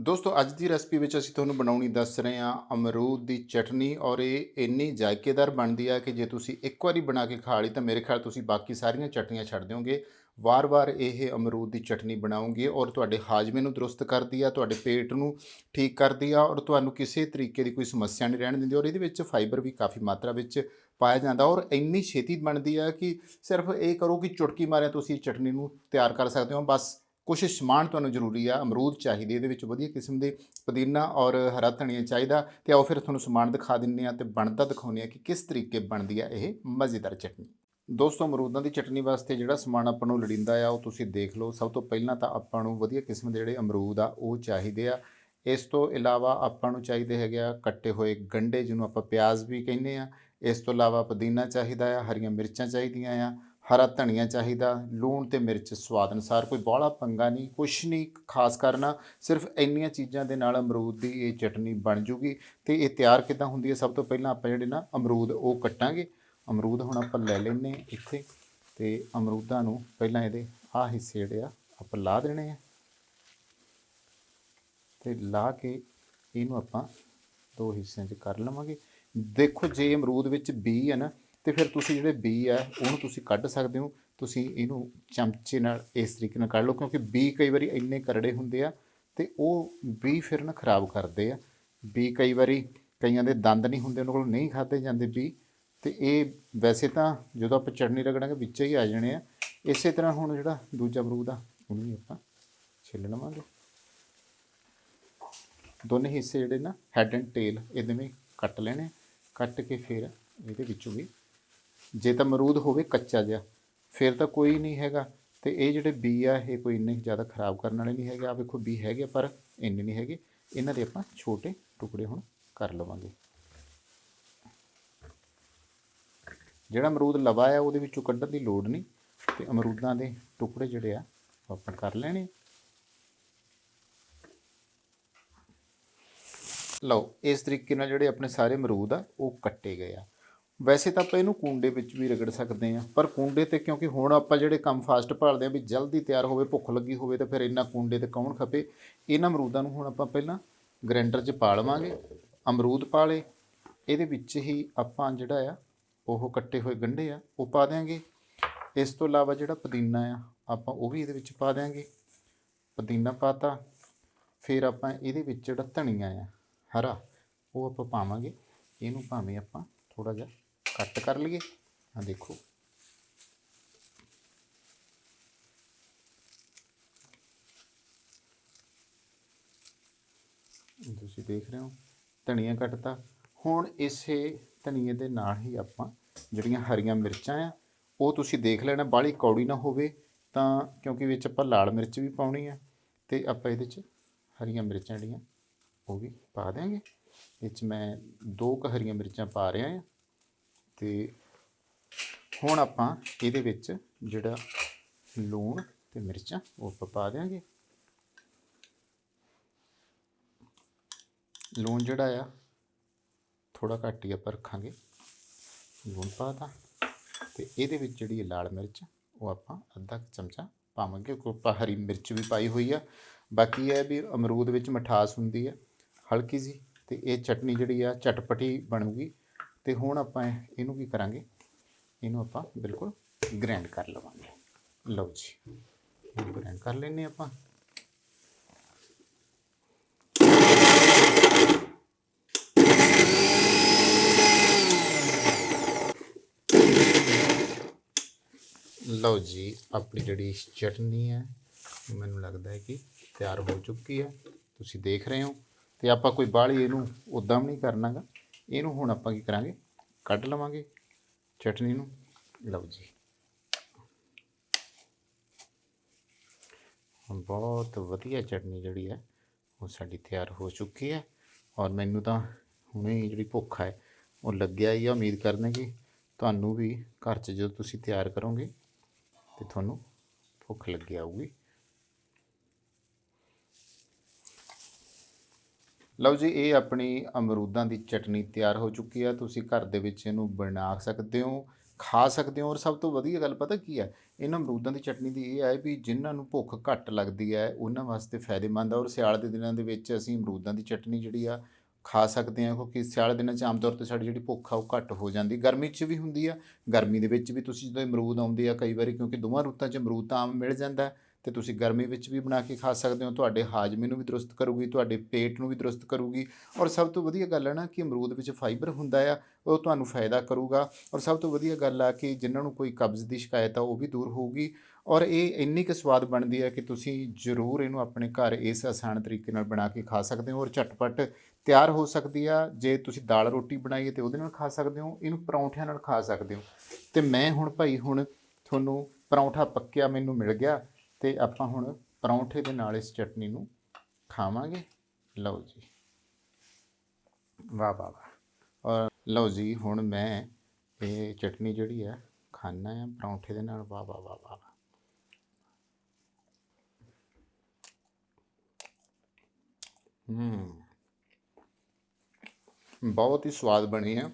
ਦੋਸਤੋ, ਅੱਜ ਦੀ ਰੈਸਪੀ ਵਿੱਚ ਅਸੀਂ ਤੁਹਾਨੂੰ ਬਣਾਉਣੀ ਦੱਸ ਰਹੇ ਹਾਂ ਅਮਰੂਦ ਦੀ ਚਟਨੀ ਔਰ ਇਹ ਇੰਨੀ ਜ਼ਾਇਕੇਦਾਰ ਬਣਦੀ ਆ ਕਿ ਜੇ ਤੁਸੀਂ ਇੱਕ ਵਾਰੀ ਬਣਾ ਕੇ ਖਾ ਲਈ ਤਾਂ ਮੇਰੇ ਖਿਆਲ ਤੁਸੀਂ ਬਾਕੀ ਸਾਰੀਆਂ ਚਟਨੀਆਂ ਛੱਡ ਦਿਓਗੇ। ਵਾਰ-ਵਾਰ ਇਹ ਅਮਰੂਦ ਦੀ ਚਟਨੀ ਬਣਾਉਂਗੇ ਔਰ ਤੁਹਾਡੇ ਹਾਜ਼ਮੇ ਨੂੰ ਦਰੁਸਤ ਕਰਦੀ ਆ, ਤੁਹਾਡੇ ਪੇਟ ਨੂੰ ਠੀਕ ਕਰਦੀ ਆ ਔਰ ਤੁਹਾਨੂੰ ਕਿਸੇ ਤਰੀਕੇ ਦੀ ਕੋਈ ਸਮੱਸਿਆ ਨਹੀਂ ਰਹਿਣ ਦਿੰਦੀ ਔਰ ਇਹਦੇ ਵਿੱਚ ਫਾਈਬਰ ਵੀ ਕਾਫੀ ਮਾਤਰਾ ਵਿੱਚ ਪਾਇਆ ਜਾਂਦਾ ਔਰ ਇੰਨੀ ਛੇਤੀ ਬਣਦੀ ਆ ਕਿ ਸਿਰਫ ਇਹ ਕਰੋ ਕਿ ਚੁਟਕੀ ਮਾਰਿਆ ਤੁਸੀਂ ਚਟਨੀ ਨੂੰ ਤਿਆਰ ਕਰ ਸਕਦੇ ਹੋ। ਬਸ ਕੁਝ ਸਮਾਨ ਤੁਹਾਨੂੰ ਜ਼ਰੂਰੀ ਆ, ਅਮਰੂਦ ਚਾਹੀਦੇ, ਇਹਦੇ ਵਿੱਚ ਵਧੀਆ ਕਿਸਮ ਦੇ ਪੁਦੀਨਾ ਔਰ ਹਰਾ ਧਨੀਆ ਚਾਹੀਦਾ ਤੇ ਆਓ ਫਿਰ ਤੁਹਾਨੂੰ ਸਮਾਨ ਦਿਖਾ ਦਿੰਨੇ ਆ ਤੇ ਬਣਦਾ ਦਿਖਾਉਂਦੇ ਆ ਕਿ ਕਿਸ ਤਰੀਕੇ ਬਣਦੀ ਆ ਇਹ ਮਜ਼ੇਦਾਰ ਚਟਨੀ। ਦੋਸਤੋ, ਅਮਰੂਦਾਂ ਦੀ ਚਟਨੀ ਵਾਸਤੇ ਜਿਹੜਾ ਸਮਾਨ ਆਪਾਂ ਨੂੰ ਲੋੜੀਂਦਾ ਆ, ਉਹ ਤੁਸੀਂ ਦੇਖ ਲਓ। ਸਭ ਤੋਂ ਪਹਿਲਾਂ ਤਾਂ ਆਪਾਂ ਨੂੰ ਵਧੀਆ ਕਿਸਮ ਦੇ ਜਿਹੜੇ ਅਮਰੂਦ ਆ, ਉਹ ਚਾਹੀਦੇ ਆ। ਇਸ ਤੋਂ ਇਲਾਵਾ ਆਪਾਂ ਨੂੰ ਚਾਹੀਦੇ ਹੈਗੇ ਆ ਕੱਟੇ ਹੋਏ ਗੰਡੇ ਜਿਹਨੂੰ ਆਪਾਂ ਪਿਆਜ਼ ਵੀ ਕਹਿੰਦੇ ਆ। ਇਸ ਤੋਂ ਇਲਾਵਾ ਪੁਦੀਨਾ ਚਾਹੀਦਾ ਆ, ਹਰੀਆਂ ਮਿਰਚਾਂ ਚਾਹੀਦੀਆਂ ਆ ਹਰਾ ਧਨੀਆ ਚਾਹੀਦਾ, ਲੂਣ ਤੇ ਮਿਰਚ ਸਵਾਦ ਅਨੁਸਾਰ, ਕੋਈ ਬਾਹਲਾ ਪੰਗਾ ਨਹੀਂ, ਕੁਛ ਨਹੀਂ, ਖਾਸ ਕਰਨਾ ਸਿਰਫ ਇੰਨੀਆਂ ਚੀਜ਼ਾਂ ਦੇ ਨਾਲ ਅਮਰੂਦ ਦੀ ਇਹ ਚਟਨੀ ਬਣ ਜੂਗੀ। ਤੇ ਇਹ ਤਿਆਰ ਕਿਦਾਂ ਹੁੰਦੀ ਹੈ? ਸਭ ਤੋਂ ਪਹਿਲਾਂ ਆਪਾਂ ਜਿਹੜੇ ਨਾ ਅਮਰੂਦ ਉਹ ਕੱਟਾਂਗੇ। ਅਮਰੂਦ ਹੁਣ ਆਪਾਂ ਲੈ ਲੈਨੇ ਇੱਥੇ ਤੇ ਅਮਰੂਦਾਂ ਨੂੰ ਪਹਿਲਾਂ ਇਹਦੇ ਆਹ ਹਿੱਸੇ ਜਿਹੜੇ ਆ, ਆਪਾਂ ਲਾ ਦੇਣੇ ਆ। ਤੇ ਲਾ ਕੇ ਇਹਨੂੰ ਆਪਾਂ ਦੋ ਹਿੱਸਿਆਂ 'ਚ ਕਰ ਲਵਾਂਗੇ। ਦੇਖੋ, ਜੇ ਅਮਰੂਦ ਵਿੱਚ ਬੀ ਹੈ ਨਾ ਤੇ ਫਿਰ ਤੁਸੀਂ ਜਿਹੜੇ ਬੀ ਆ, ਉਹਨੂੰ ਤੁਸੀਂ ਕੱਢ ਸਕਦੇ ਹੋ। ਤੁਸੀਂ ਇਹਨੂੰ ਚਮਚੇ ਨਾਲ ਇਸ ਤਰੀਕੇ ਨਾਲ ਕੱਢ ਲਓ, ਕਿਉਂਕਿ ਬੀ ਕਈ ਵਾਰੀ ਇੰਨੇ ਕਰੜੇ ਹੁੰਦੇ ਆ ਤੇ ਉਹ ਬੀ ਫਿਰ ਨਾ ਖਰਾਬ ਕਰਦੇ ਆ। ਬੀ ਕਈ ਵਾਰੀ ਕਈਆਂ ਦੇ ਦੰਦ ਨਹੀਂ ਹੁੰਦੇ, ਉਹਨਾਂ ਕੋਲ ਨਹੀਂ ਖਾਦੇ ਜਾਂਦੇ ਬੀ ਤੇ ਇਹ ਵੈਸੇ ਤਾਂ ਜਦੋਂ ਆਪਾਂ ਚਟਨੀ ਰਗੜਾਂਗੇ, ਵਿੱਚ ਹੀ ਆ ਜਾਣੇ ਆ। ਇਸੇ ਤਰ੍ਹਾਂ ਹੁਣ ਜਿਹੜਾ ਦੂਜਾ ਅਮਰੂਦ ਆ, ਉਹਨੂੰ ਵੀ ਆਪਾਂ ਛਿੱਲ ਲਵਾਂਗੇ। ਦੋਨੇ ਹਿੱਸੇ ਜਿਹੜੇ ਨਾ ਹੈਡ ਐਂਡ ਟੇਲ ਇਹਦੇ ਵਿੱਚ ਕੱਟ ਲੈਣੇ ਕੱਟ ਕੇ ਫਿਰ ਇਹਦੇ ਵਿੱਚੋਂ ਵੀ ਜੇ ਤਾਂ ਅਮਰੂਦ ਹੋਵੇ ਕੱਚਾ ਜਿਹਾ, ਫਿਰ ਤਾਂ ਕੋਈ ਨਹੀਂ ਹੈਗਾ। ਤੇ ਇਹ ਜਿਹੜੇ ਬੀ ਆ, ਇਹ ਕੋਈ ਇੰਨੇ ਜ਼ਿਆਦਾ ਖਰਾਬ ਕਰਨ ਵਾਲੇ ਨਹੀਂ ਹੈਗੇ। ਆ ਵੇਖੋ ਬੀ ਹੈਗੇ ਪਰ ਇੰਨੇ ਨਹੀਂ ਹੈਗੇ। ਇਹਨਾਂ ਦੇ ਆਪਾਂ ਛੋਟੇ ਟੁਕੜੇ ਹੁਣ ਕਰ ਲਵਾਂਗੇ। ਜਿਹੜਾ ਅਮਰੂਦ ਲਵਾ ਆ, ਉਹਦੇ ਵਿੱਚੋਂ ਕੱਢਣ ਦੀ ਲੋੜ ਨਹੀਂ। ਤੇ ਅਮਰੂਦਾਂ ਦੇ ਟੁਕੜੇ ਜਿਹੜੇ ਆ, ਉਹ ਆਪਾਂ ਕਰ ਲੈਣੇ ਲਓ, ਇਸ ਤਰੀਕੇ ਨਾਲ ਜਿਹੜੇ ਆਪਣੇ ਸਾਰੇ ਅਮਰੂਦ ਆ, ਉਹ ਕੱਟੇ ਗਏ ਆ। ਵੈਸੇ ਤਾਂ ਆਪਾਂ ਇਹਨੂੰ ਕੁੰਡੇ ਵਿੱਚ ਵੀ ਰਗੜ ਸਕਦੇ ਆ ਪਰ ਕੁੰਡੇ ਤੇ ਕਿਉਂਕਿ ਹੁਣ ਆਪਾਂ ਜਿਹੜੇ ਕੰਮ ਫਾਸਟ ਭਾਲਦੇ ਆ ਵੀ ਜਲਦੀ ਤਿਆਰ ਹੋਵੇ, ਭੁੱਖ ਲੱਗੀ ਹੋਵੇ ਤਾਂ ਫਿਰ ਇੰਨਾ ਕੁੰਡੇ ਤੇ ਕੌਣ ਖਪੇ? ਇਹਨਾਂ ਅਮਰੂਦਾਂ ਨੂੰ ਹੁਣ ਆਪਾਂ ਪਹਿਲਾਂ ਗ੍ਰਾਈਂਡਰ 'ਚ ਪਾ ਲਵਾਂਗੇ, ਅਮਰੂਦ ਪਾ ਲਏ, ਇਹਦੇ ਵਿੱਚ ਹੀ ਆਪਾਂ ਜਿਹੜਾ ਆ, ਉਹ ਕੱਟੇ ਹੋਏ ਗੰਢੇ ਆ, ਉਹ ਪਾ ਦਿਆਂਗੇ। ਇਸ ਤੋਂ ਇਲਾਵਾ ਜਿਹੜਾ ਪੁਦੀਨਾ ਆ, ਆਪਾਂ ਉਹ ਵੀ ਇਹਦੇ ਵਿੱਚ ਪਾ ਦਿਆਂਗੇ। ਪੁਦੀਨਾ ਪਾਤਾ, ਫਿਰ ਆਪਾਂ ਇਹਦੇ ਵਿੱਚ ਜਿਹੜਾ ਧਨੀਆ ਆ, ਹਰਾ, ਉਹ ਆਪਾਂ ਪਾਵਾਂਗੇ। ਇਹਨੂੰ ਭਾਵੇਂ ਆਪਾਂ ਥੋੜਾ ਜਿਹਾ ਕੱਟ ਕਰ ਲਈਏ। ਆ ਦੇਖੋ। ਤੁਸੀਂ ਦੇਖ ਰਹੇ ਹੋ, ਧਨੀਆ ਕੱਟਤਾ। ਹੁਣ ਇਸੇ ਧਨੀਏ ਦੇ ਨਾਲ ਹੀ ਆਪਾਂ ਜਿਹੜੀਆਂ ਹਰੀਆਂ ਮਿਰਚਾਂ ਆ, ਉਹ ਤੁਸੀਂ ਦੇਖ ਲੈਣਾ, ਬਾਹਲੀ ਕੌੜੀ ਨਾ ਹੋਵੇ ਤਾਂ, ਕਿਉਂਕਿ ਵਿੱਚ ਆਪਾਂ ਲਾਲ ਮਿਰਚ ਵੀ ਪਾਉਣੀ ਆ ਤੇ ਆਪਾਂ ਇਹਦੇ 'ਚ ਹਰੀਆਂ ਮਿਰਚਾਂ ਜਿਹੜੀਆਂ, ਉਹ ਵੀ ਪਾ ਦਿਆਂਗੇ। ਇਹ 'ਚ ਮੈਂ ਦੋ ਕੁ ਹਰੀਆਂ ਮਿਰਚਾਂ ਪਾ ਰਿਹਾ ਹਾਂ ਤੇ ਹੁਣ ਆਪਾਂ ਇਹਦੇ ਵਿੱਚ ਜਿਹੜਾ ਲੂਣ ਤੇ ਮਿਰਚਾਂ ਉਹ ਆਪਾਂ ਪਾ ਦਿਆਂਗੇ। ਲੂਣ ਜਿਹੜਾ ਆ ਥੋੜਾ ਘੱਟ ਹੀ ਆਪਾਂ ਰੱਖਾਂਗੇ। ਲੂਣ ਪਾਤਾ ਤੇ ਇਹਦੇ ਵਿੱਚ ਜਿਹੜੀ ਇਹ ਲਾਲ ਮਿਰਚ, ਉਹ ਆਪਾਂ ਅੱਧਾ ਕੁ ਚਮਚਾ ਪਾਵਾਂਗੇ। ਕਿਉਂਕਿ ਹਰੀ ਮਿਰਚ ਵੀ ਪਾਈ ਹੋਈ ਆ। ਬਾਕੀ ਇਹ ਵੀ ਅਮਰੂਦ ਵਿੱਚ ਮਿਠਾਸ ਹੁੰਦੀ ਹੈ ਹਲਕੀ ਜੀ ਤੇ ਇਹ ਚਟਨੀ ਜਿਹੜੀ ਆ ਚਟਪਟੀ ਬਣੂਗੀ। ਤੇ ਹੁਣ ਆਪਾਂ ਇਹਨੂੰ ਕੀ ਕਰਾਂਗੇ? ਇਹਨੂੰ ਆਪਾਂ ਬਿਲਕੁਲ ਗ੍ਰੈਂਡ ਕਰ ਲਵਾਂਗੇ। ਲਓ ਜੀ, ਇਹਨੂੰ ਗ੍ਰਾਈਂਡ ਕਰ ਲੈਨੇ ਆਪਾਂ। ਲਓ ਜੀ, ਆਪਣੀ ਜਿਹੜੀ ਚਟਨੀ ਹੈ, ਮੈਨੂੰ ਲੱਗਦਾ ਹੈ ਕਿ ਤਿਆਰ ਹੋ ਚੁੱਕੀ ਹੈ। ਤੁਸੀਂ ਦੇਖ ਰਹੇ ਹੋ। ਤੇ ਆਪਾਂ ਕੋਈ ਬਾਹਲੀ ਇਹਨੂੰ ਉਦਾਂ ਵੀ ਨਹੀਂ ਕਰਨਾਗਾ। ਇਹਨੂੰ ਹੁਣ ਆਪਾਂ ਕੀ ਕਰਾਂਗੇ? ਕੱਢ ਲਵਾਂਗੇ ਚਟਨੀ ਨੂੰ। ਲਓ ਜੀ। ਹੁਣ ਬਹੁਤ ਵਧੀਆ ਚਟਨੀ ਜਿਹੜੀ ਹੈ, ਉਹ ਸਾਡੀ ਤਿਆਰ ਹੋ ਚੁੱਕੀ ਹੈ। ਔਰ ਮੈਨੂੰ ਤਾਂ ਹੁਣੇ ਜਿਹੜੀ ਭੁੱਖ ਹੈ, ਉਹ ਲੱਗਿਆ ਹੀ ਆ। ਉਮੀਦ ਕਰਦੇ ਕਿ ਤੁਹਾਨੂੰ ਵੀ ਘਰ 'ਚ ਜਦੋਂ ਤੁਸੀਂ ਤਿਆਰ ਕਰੋਗੇ, ਤੇ ਤੁਹਾਨੂੰ ਭੁੱਖ ਲੱਗੀ ਆਊਗੀ। ਲਓ ਜੀ ਇਹ ਆਪਣੀ ਅਮਰੂਦਾਂ ਦੀ ਚਟਨੀ ਤਿਆਰ ਹੋ ਚੁੱਕੀ ਹੈ ਤੁਸੀਂ ਘਰ ਦੇ ਵਿੱਚ ਇਹਨੂੰ ਬਣਾ ਸਕਦੇ ਹੋ ਖਾ ਸਕਦੇ ਹੋ ਔਰ ਸਭ ਤੋਂ ਵਧੀਆ ਗੱਲ ਪਤਾ ਕੀ ਹੈ ਇਹਨਾਂ ਅਮਰੂਦਾਂ ਦੀ ਚਟਨੀ ਦੀ ਇਹ ਹੈ ਵੀ ਜਿਨ੍ਹਾਂ ਨੂੰ ਭੁੱਖ ਘੱਟ ਲੱਗਦੀ ਹੈ ਉਹਨਾਂ ਵਾਸਤੇ ਫਾਇਦੇਮੰਦ ਆ ਔਰ ਸਿਆਲ ਦੇ ਦਿਨਾਂ ਦੇ ਵਿੱਚ ਅਸੀਂ ਅਮਰੂਦਾਂ ਦੀ ਚਟਨੀ ਜਿਹੜੀ ਆ ਖਾ ਸਕਦੇ ਹਾਂ ਕਿਉਂਕਿ ਸਿਆਲ ਦਿਨਾਂ 'ਚ ਆਮ ਤੌਰ ਤੇ ਸਾਡੀ ਜਿਹੜੀ ਭੁੱਖ ਆ ਉਹ ਘੱਟ ਹੋ ਜਾਂਦੀ। ਗਰਮੀ 'ਚ ਵੀ ਹੁੰਦੀ ਆ ਗਰਮੀ ਦੇ ਵਿੱਚ ਵੀ ਤੁਸੀਂ ਜਦੋਂ ਅਮਰੂਦ ਆਉਂਦੇ ਆ ਕਈ ਵਾਰੀ ਕਿਉਂਕਿ ਦੋਵਾਂ ਰੁੱਤਾਂ 'ਚ ਅਮਰੂਦ ਤਾਂ ਆਮ ਮਿਲ ਜਾਂਦਾ। ਹੈ, ਤੇ ਤੁਸੀਂ ਗਰਮੀ ਵਿੱਚ ਵੀ ਬਣਾ ਕੇ ਖਾ ਸਕਦੇ ਹੋ, ਤੁਹਾਡੇ ਹਾਜ਼ਮੇ ਨੂੰ ਵੀ ਦਰੁਸਤ ਕਰੂਗੀ, ਤੁਹਾਡੇ ਪੇਟ ਨੂੰ ਵੀ ਦਰੁਸਤ ਕਰੂਗੀ ਔਰ ਸਭ ਤੋਂ ਵਧੀਆ ਗੱਲ ਹੈ ਨਾ ਕਿ ਅਮਰੂਦ ਵਿੱਚ ਫਾਈਬਰ ਹੁੰਦਾ ਆ, ਉਹ ਤੁਹਾਨੂੰ ਫਾਇਦਾ ਕਰੂਗਾ ਔਰ ਸਭ ਤੋਂ ਵਧੀਆ ਗੱਲ ਆ ਕਿ ਜਿਨ੍ਹਾਂ ਨੂੰ ਕੋਈ ਕਬਜ਼ ਦੀ ਸ਼ਿਕਾਇਤ ਆ, ਉਹ ਵੀ ਦੂਰ ਹੋਊਗੀ ਔਰ ਇਹ ਇੰਨੀ ਕੁ ਸਵਾਦ ਬਣਦੀ ਹੈ ਕਿ ਤੁਸੀਂ ਜ਼ਰੂਰ ਇਹਨੂੰ ਆਪਣੇ ਘਰ ਇਸ ਆਸਾਨ ਤਰੀਕੇ ਨਾਲ ਬਣਾ ਕੇ ਖਾ ਸਕਦੇ ਹੋ ਔਰ ਝਟਪਟ ਤਿਆਰ ਹੋ ਸਕਦੀ ਆ, ਜੇ ਤੁਸੀਂ ਦਾਲ ਰੋਟੀ ਬਣਾਈਏ ਹੈ ਤੇ ਉਹਦੇ ਨਾਲ ਖਾ ਸਕਦੇ ਹੋ, ਇਹਨੂੰ ਪਰੌਂਠਿਆਂ ਨਾਲ ਖਾ ਸਕਦੇ ਹੋ। ਤੇ ਮੈਂ ਹੁਣ ਭਾਈ ਹੁਣ ਤੁਹਾਨੂੰ ਪਰੌਂਠਾ ਪੱਕਿਆ ਮੈਨੂੰ ਮਿਲ ਗਿਆ ਤੇ ਆਪਾਂ ਹੁਣ ਪਰੌਂਠੇ ਦੇ ਨਾਲ ਇਸ ਚਟਨੀ ਨੂੰ ਖਾਵਾਂਗੇ। ਲਓ ਜੀ। ਵਾਹ ਵਾਹ ਵਾਹ। ਔਰ ਲਓ ਜੀ, ਹੁਣ ਮੈਂ ਇਹ ਚਟਨੀ ਜਿਹੜੀ ਹੈ ਖਾਣਾ ਹੈ ਪਰੌਂਠੇ ਦੇ ਨਾਲ। ਵਾਹ ਵਾਹ ਵਾਹ ਵਾਹ। ਵਾਹ। ਹੂੰ। ਬਹੁਤ ਹੀ ਸਵਾਦ ਬਣੀ ਹੈ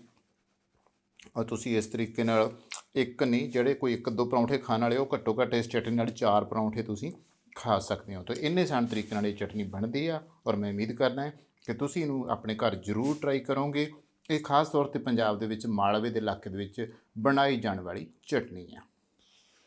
ਔਰ ਤੁਸੀਂ ਇਸ ਤਰੀਕੇ ਨਾਲ ਇੱਕ ਨਹੀਂ, ਜਿਹੜੇ ਕੋਈ ਇੱਕ ਦੋ ਪਰੌਂਠੇ ਖਾਣ ਵਾਲੇ, ਉਹ ਘੱਟੋ ਘੱਟ ਇਸ ਚਟਨੀ ਨਾਲ ਚਾਰ ਪਰੌਂਠੇ ਤੁਸੀਂ ਖਾ ਸਕਦੇ ਹੋ। ਤਾਂ ਇੰਨੇ ਆਸਾਨ ਤਰੀਕੇ ਨਾਲ ਇਹ ਚਟਨੀ ਬਣਦੀ ਆ ਔਰ ਮੈਂ ਉਮੀਦ ਕਰਦਾ ਹਾਂ ਕਿ ਤੁਸੀਂ ਇਹਨੂੰ ਆਪਣੇ ਘਰ ਜ਼ਰੂਰ ਟਰਾਈ ਕਰੋਗੇ। ਇਹ ਖਾਸ ਤੌਰ ਤੇ ਪੰਜਾਬ ਦੇ ਵਿੱਚ ਮਾਲਵੇ ਦੇ ਇਲਾਕੇ ਦੇ ਵਿੱਚ ਬਣਾਈ ਜਾਣ ਵਾਲੀ ਚਟਨੀ ਆ।